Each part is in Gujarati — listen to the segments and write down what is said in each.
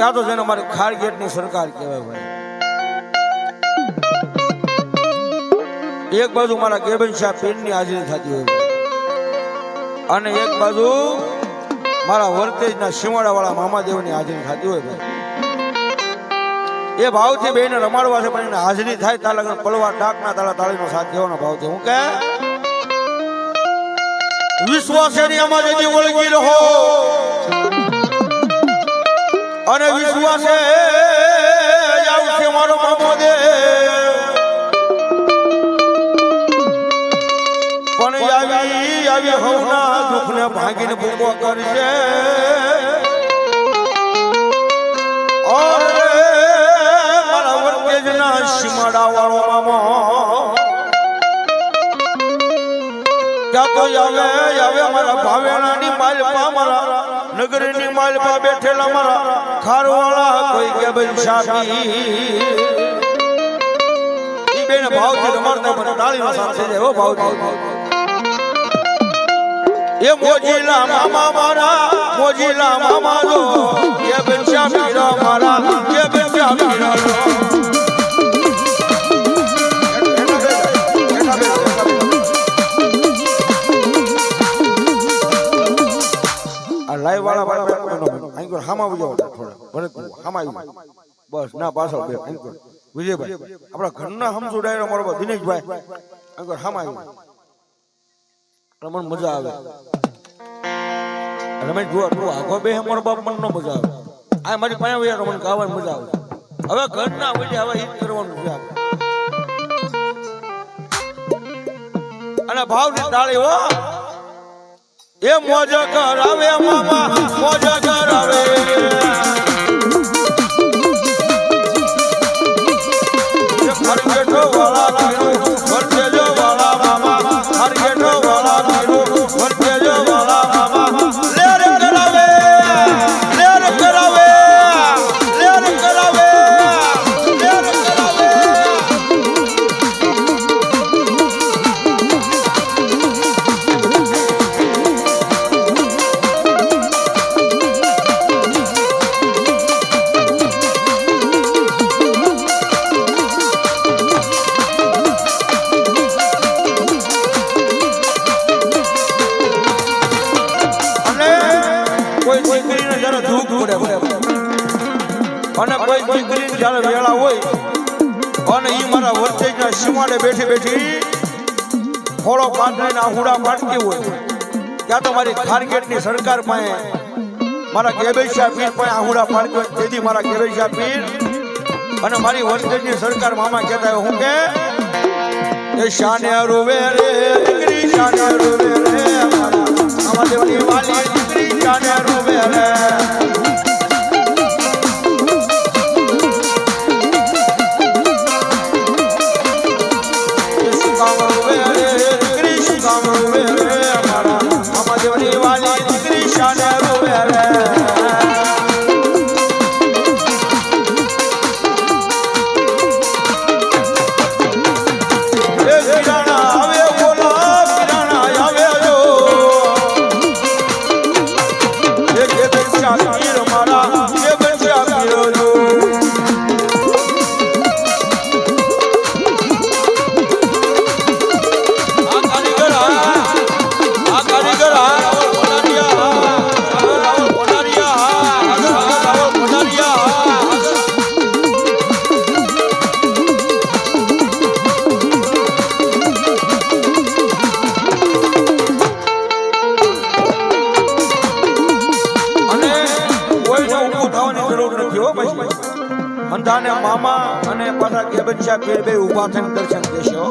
ત્યાં તો જેને અમારી ખાર ગેટની સરકાર કહેવાય ભાઈ. એક બાજુ મારા કેબિન શાહ પીરની હાજરી થતી હોય અને એક બાજુ મારા વર્તેજના શિવાડા વાળા મામાદેવની હાજરી થતી હોય ભાઈ એ ભાવથી બેને રમાડવા છે, પણ એને હાજરી થાય ત્યાં લગ્ન પલવા ટાકના તાળા તાળીનો સાથ દેવાનો ભાવ છે. હું કે? વિશ્વાસેની અમારે ઓળખી રહો. અને વિશ્વાસે આવશે મારો પ્રમોદે પણ આવી આવી હવના દુઃખને ભાગીને ભૂમો કરશે? મારા વર્તેજના સીમાડા વાળો મામો તો આવે આવે મારા ભાવેણાની માલપા મારા નગરની માલપા બેઠેલા મારા ખારવાળા કોઈ કે ભાઈ શાબી ઈ બેન ભાવથી રમાડતા મને તાળીનો સાથ હો ભાવથી. એ મોજીલા મામા મારા, મોજીલા મામા લો. એ બેન શાબી રો મારા, કે બેન શાબી રો હામા જાવ થોડા ભરત હામા આવી બસ, ના, પાછળ બે અહીં વિજયભાઈ. આપણા ઘરના હમસુ ડાયરો મારો દિનેશભાઈ. અહીં હામાં આવી જાઓ. મજા આવે. રમેશ જુઓ તું આગો બે મારો બાપ મને મજા આવે. આ મારી પાસે આવી રમણ ગાવાની મજા આવે. હવે ઘરના હોય હવે હિટ કરવાનું છે આપણે. અને ભાવની તાળી હો. એ મોજ કરાવે મામા મોજ કરાવે મારા વર્તેજના સીમાડે બેઠી બેઠી ખોળો પાથરીને હુડા પાટકી હોય. ત્યાં તો મારી ખારગેટની સરકાર પાસે મારા કેબેશા પીર પાસે આહુડા પાડતી હોય. તેથી મારા કેબેશા પીર અને મારી વર્તેજની સરકાર મામા કહેતા હું કે, એ શાને રોવે રે, દીકરી શાને રોવે રે અમારા દેવની વાલી દીકરી શાને રોવે રે. કોઈને જરૂર નથી હો ભાઈ. અંધાને મામા અને પાછા કેબનશા પીર બે ઊભા થઈને દર્શન દેશો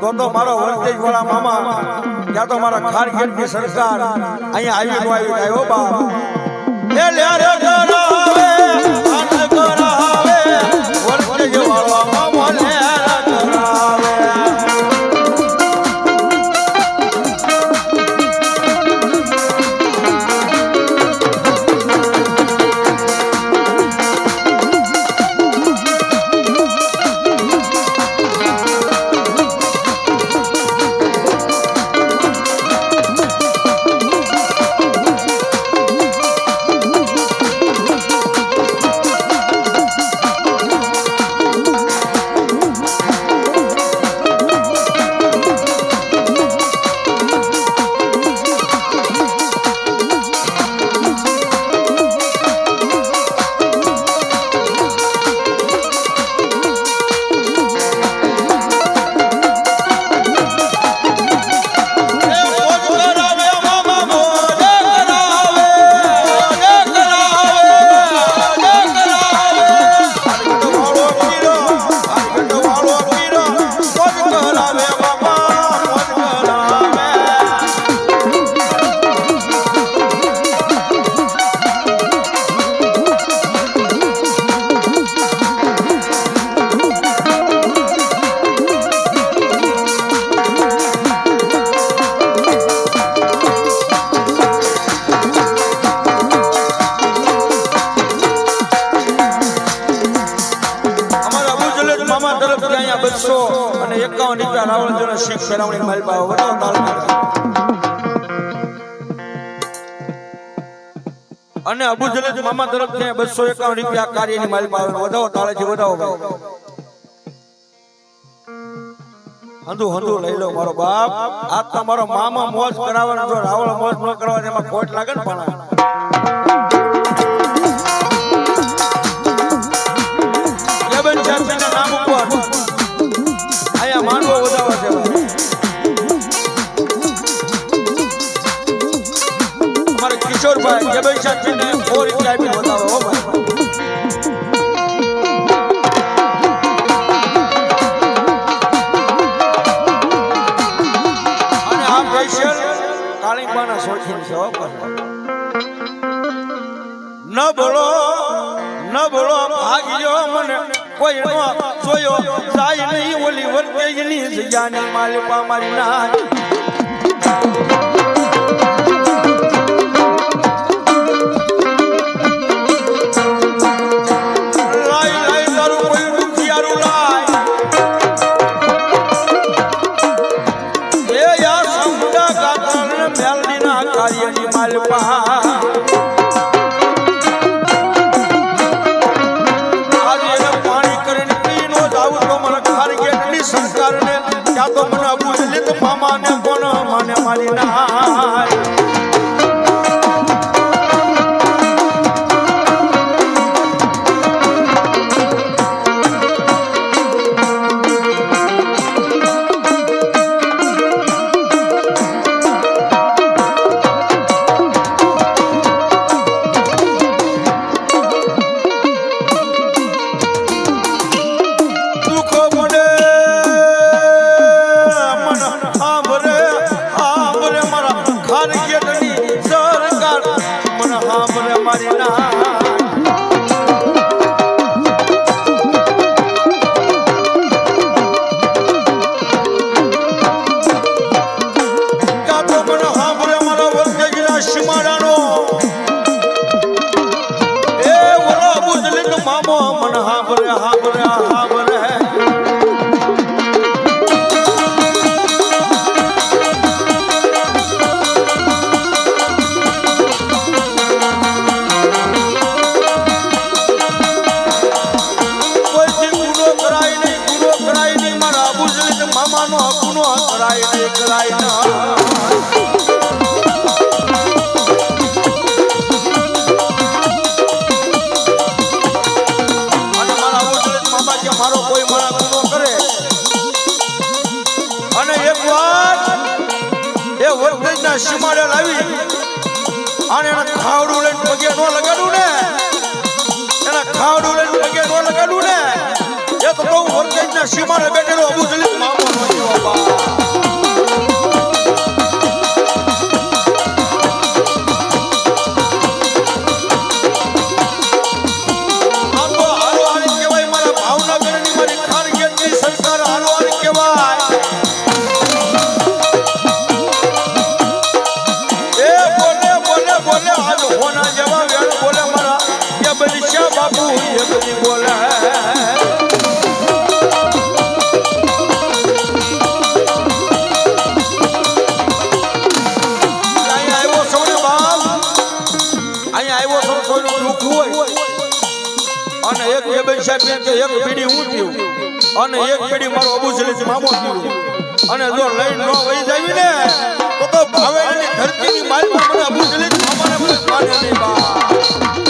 તો તો મારો વર્તેજ વાળા મામા ત્યાં તો મારા ખારગેટની સરકાર અહીંયા આવી નો આવી આવ્યો બાપ એ લે રે અબુજલેજ મામા છે બસો એકાવન રૂપિયા કાર્યની મારી પાસે વધાવો તાળાજી વધાવો હંધુ હંધુ, લઈ લો મારો બાપ. આ તમારો મામા મોજ કરાવવાનો જો રાવળ મોજ ન કરવા એમાં ખોટ લાગે ને પણ. વર્તેજની જગ્યાની માલિપા મારી ના વર્તજના સીમાડે લાવી અને એના ખાવડું લઈને પગે નો ને એના ખાવડું લઈને પગે નો ને એ તો બહુ વરકેજના સીમાને બેઠેલો અબુ જલીલ મામો કે એક પીડી હું પીવું અને એક પીડી મારો અબુ જલીલ મામો પીવું અને જો લઈ નો વહી જાવી ને, તો તો ભાવેની ધરતીની માલમાં મને અબુ જલીલ મામાને મને માને નહીં બા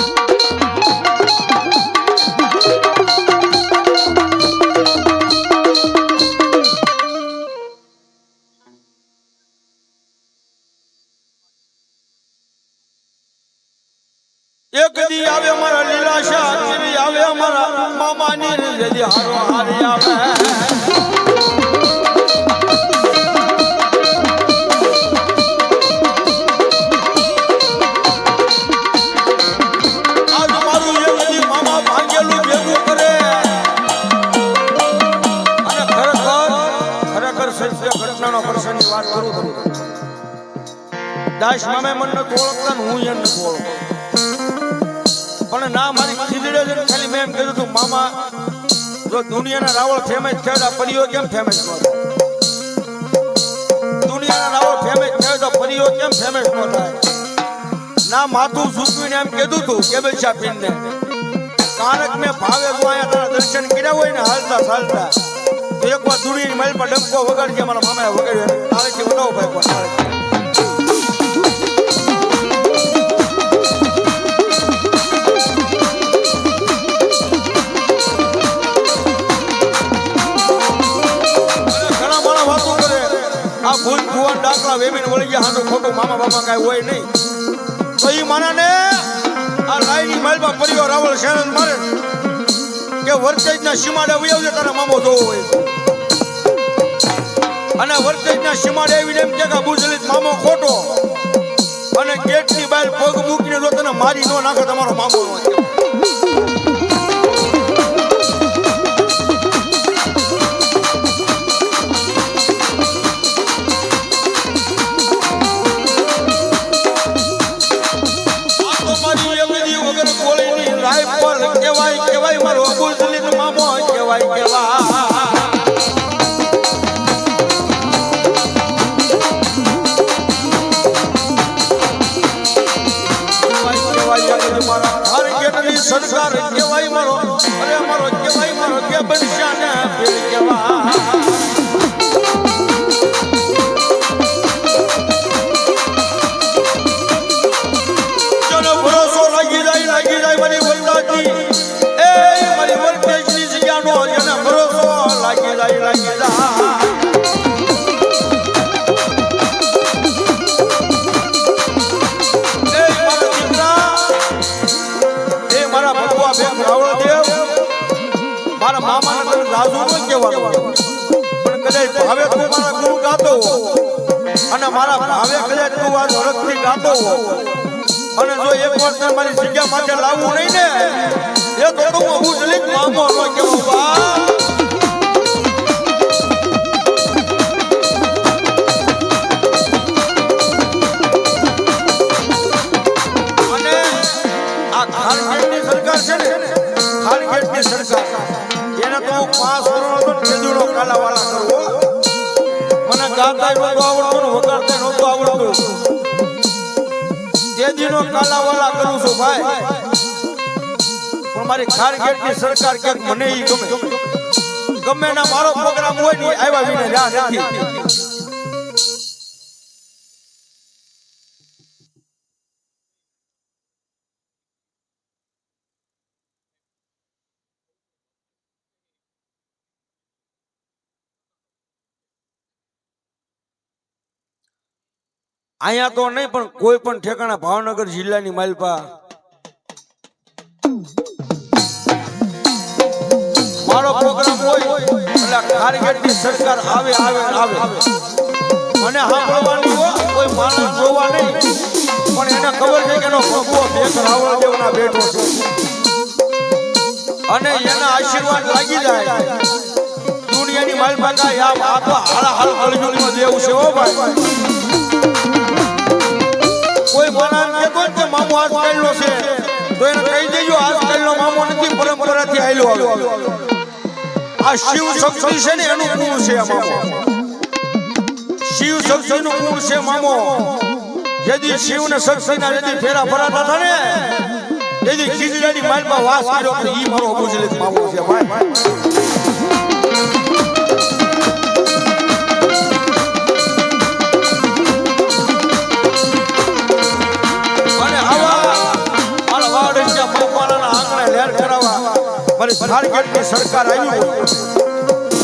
વાત કરું તમને દાસ મામે મને નથી ઓળખતા હું એને નથી ઓળખતો પણ ના, મારી ખીજડે છે ખાલી મેં એમ કીધું તું, મામા, જો દુનિયાના રાવળ ફેમસ થયો તો પરિયો કેમ ફેમસ ન દુનિયાના રાવળ ફેમસ થયો તો પરિયો કેમ ફેમસ ન ના, માથું સૂકવીને એમ કીધું તું, કેબલ શાપીને કારક મેં ભાવે જો તારા દર્શન કર્યા હોય ને, હાલતા ચાલતા તો એકવાર દુડી મળી પર ડબકો વગાડજે, મારા મામા વગાડ્યો તારેથી વધાવો ભાઈ પણ તારે ભૂલ ભુવન વેમીને વળી ગયા હાનું ખોટું મામા બાપા કાંઈ હોય નહીં. તો એ માનાને આ રાયની માલમાં પરિવાર રાવળ શહેર મારે. કે વર્તેજના સીમાડે વયાવજે તારા મામો જોવો હોય. અને વર્તેજના સીમાડે આવીને એમ કે બુજલિત મામો ખોટો અને ગેટની બહાર પગ મૂકીને જો તને મારી ન નાખે તમારો મામો નો મારો કે કહેવાનું પણ સરકાર છે ને ખાનગીની સરકાર એને તો પાંચ વર્ષ વાલા કાલાવાળા કરવો મને ગાતા નહોતું આવડતું ને વગાડતા નહોતું આવડતું. તેજીનો કાલાવાળા કરું છું ભાઈ. પણ મારી ખાનગીની સરકાર ક્યાંક મને ઈ ગમે. ગમે ના મારો પ્રોગ્રામ હોય ને આવ્યા વિના જા નથી અહીંયા તો નહીં, પણ કોઈ પણ ઠેકાણા ભાવનગર જિલ્લાની માલપા. મારો પ્રોગ્રામ હોય, એટલે સરકાર આવે આવે આવે. મને સાંભળવાનું કોઈ માણસ જોવા નહીં. પણ એને ખબર છે કે એનો ભગવો ભેખ રાવણ દેવના બેઠો છે. અને એના આશીર્વાદ લાગી જાય. દુનિયાની માલપા આ તો હાલ હાલ કળજુગમાં દેવ છે ઓ ભાઈ. કોઈ માણસ કહેતો કે મામો આજ કાઢલો છે. તો એને કહી દેજો આજ કાઢલો મામો નથી, પરંપરાથી આયલો આવ્યો. આ શિવ શક્તિ છે ને, એનું કુળ છે મામો. શિવ શક્તિનું કુળ છે મામો. જેદી શિવ ને શક્તિના જેદી ફેરા ફરાતા હતા ને જેદી ખીજડાની માલમાં વાસ કર્યો ઈ મારો અબુજલિત મામો છે, ભાઈ. માર્કેટની સરકાર આવી હોય,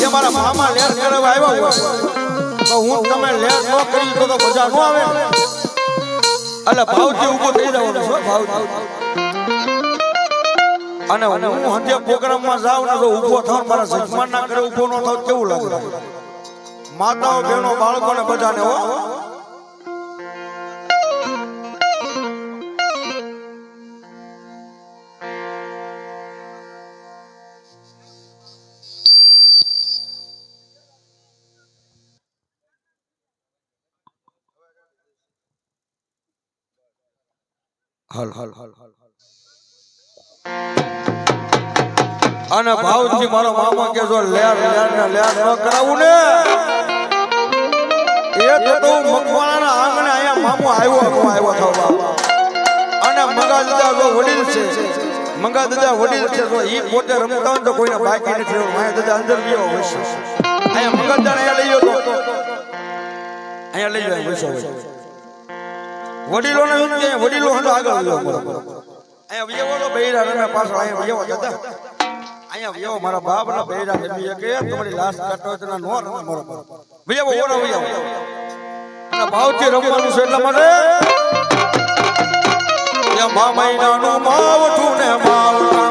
જે મારા મામા લેર હોય, તો હું તમે લેર ન કરી તો તો એટલે ભાવથી ઊભો થઈ જવાનું છો અને હું હંધે પ્રોગ્રામમાં જાઉં ને તો ઊભો થાવ મારા સજમાન ના કરે ન થાવ, કેવું લાગે? માતાઓ, બહેનો, બાળકોને બધાને હો હલ હલ હલ હલ અને ભાવથી મારો મામા કે જો લેર લેર ને લેર ન કરાવું ને. એ તો તો મકવાણાના આંગણે અહીંયા મામો આવ્યો હું આવ્યો થાવ બાબા અને મંગા દાદા જો વડીલ છે. મંગા દાદા વડીલ છે. તો ઈ પોતે રમતા હોય તો કોઈને બાકી નથી અહીંયા દાદા અંદર ગયો હોય છે. અહીંયા મંગા દાદા લઈ ગયો તો. અહીંયા લઈ જાય બેસો વડીલોને શું કે? વડીલો હંડો આગળ આવ્યો અહીંયા વ્યવો તો બૈરા રમે પાછળ અહીંયા વ્યવો દાદા અહીંયા વ્યવો મારા બાપ ના બૈરા રમી કે તમારી લાશ કાટો હોય તો ના નો રમે, મારો વ્યવો ઓનો વ્યવો અને ભાવથી રમવાનું છે એટલા માટે મા મહિનાનું માવઠું ને માવઠામાં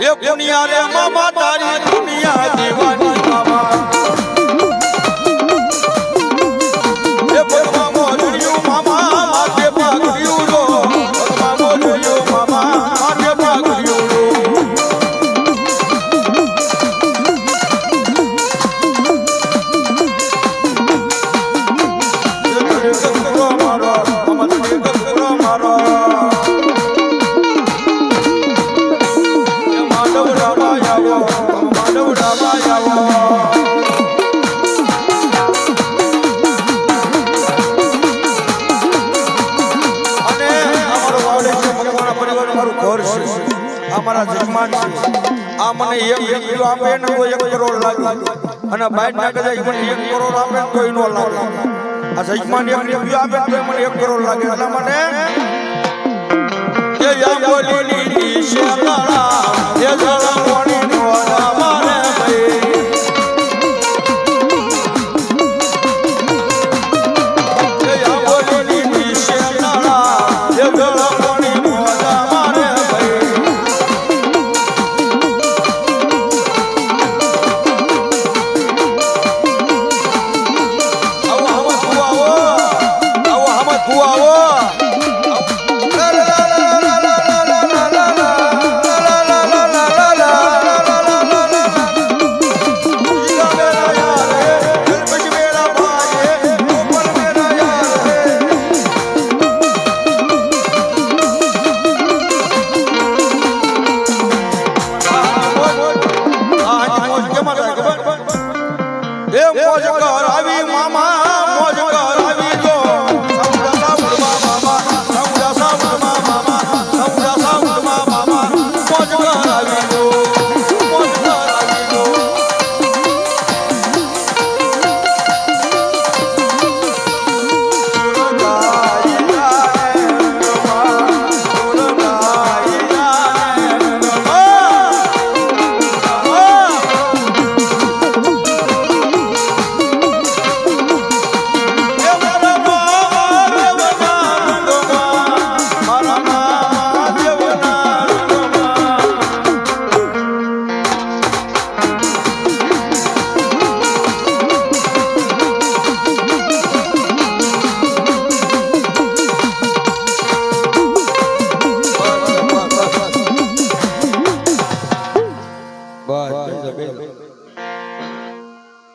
એ પુનિયા રે મામા તારી દુનિયા દીવાની મામા પરિવાર મારું ઘર છે. આ જજમાન છે. આ મને એક એક આપે ને તો એક કરોડ લાગે. અને બાઈટ ના કદાચ મને એક કરોડ આપે તો એનો લાગે. આ જજમાન એક રૂપિયો આપે તો મને એક કરોડ લાગે. એટલા મને એ યા ની શાળા એ જળા કોણી નો Uau!